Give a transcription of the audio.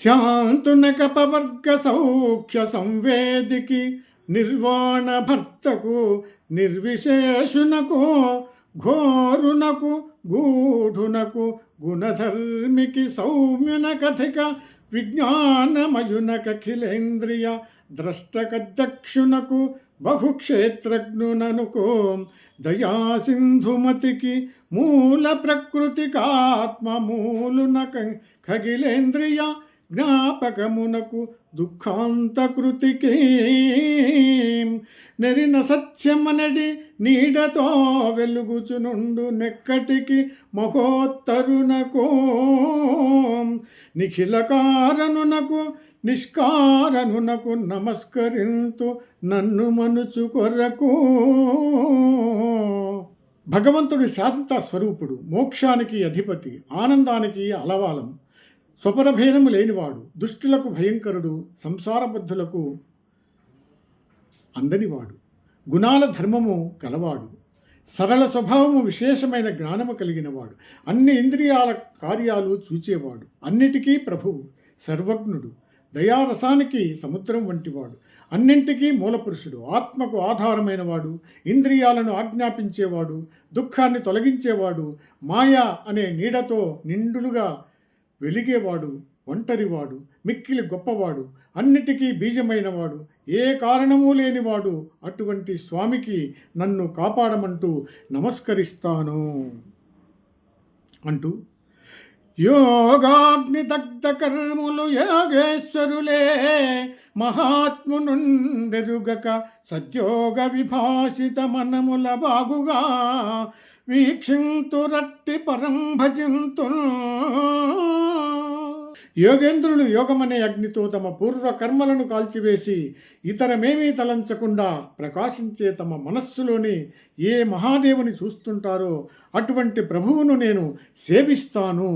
శాంతునకపవర్గ సౌఖ్య సంవేదికి నిర్వాణ భర్తకు నిర్విశేషునకు ఘోరునకు గూఢునకు గుణధర్మికి సౌమ్యున కథిక విజ్ఞానమయునకఖిలేంద్రియ ద్రష్టక దక్షునకు బహుక్షేత్రజ్ఞుననుకో దయాసింధుమతికి మూల ప్రకృతికాత్మ మూలున ఖగిలేంద్రియ జ్ఞాపకమునకు దుఃఖాంతకృతికి? నెరిన సత్యమనడి నీడతో వెలుగుచునుండు నెక్కటికి మహోత్తరునకు. నిఖిలకారణునకు నిష్కారణునకు నమస్కరింతు నన్ను మనుచు కొరకు. భగవంతుడి శాంత స్వరూపుడు మోక్షానికి అధిపతి ఆనందానికి అలవాలం. స్వపరభేదము లేనివాడు దుష్టులకు భయంకరుడు సంసారబద్ధులకు అందనివాడు. గుణాల ధర్మము కలవాడు. సరళ స్వభావము విశేషమైన జ్ఞానము కలిగినవాడు. అన్ని ఇంద్రియాల కార్యాలు చూచేవాడు. అన్నిటికీ ప్రభువు సర్వజ్ఞుడు. దయారసానికి సముద్రం వంటివాడు. అన్నింటికీ మూలపురుషుడు. ఆత్మకు ఆధారమైనవాడు. ఇంద్రియాలను ఆజ్ఞాపించేవాడు. దుఃఖాన్ని తొలగించేవాడు. మాయా అనే నీడతో నిండులుగా వెలిగేవాడు ఒంటరివాడు మిక్కిలి గొప్పవాడు అన్నిటికీ బీజమైనవాడు ఏ కారణము లేనివాడు అటువంటి స్వామికి నన్ను కాపాడమంటూ నమస్కరిస్తాను. అంటూ యోగాగ్ని దగ్ధ కర్ములు యోగేశ్వరులే మహాత్మునుండెరుగక సద్యోగ విభాషిత మనముల బాగుగా వీక్షింతురట్టి పరం భజింతు. యోగేంద్రులు యోగమనే అగ్నితో తమ పూర్వ కర్మలను కాల్చివేసి ఇతరమేమీ తలంచకుండా ప్రకాశించే తమ మనస్సులోని ఏ మహాదేవుని చూస్తుంటారో అటువంటి ప్రభువును నేను సేవిస్తాను.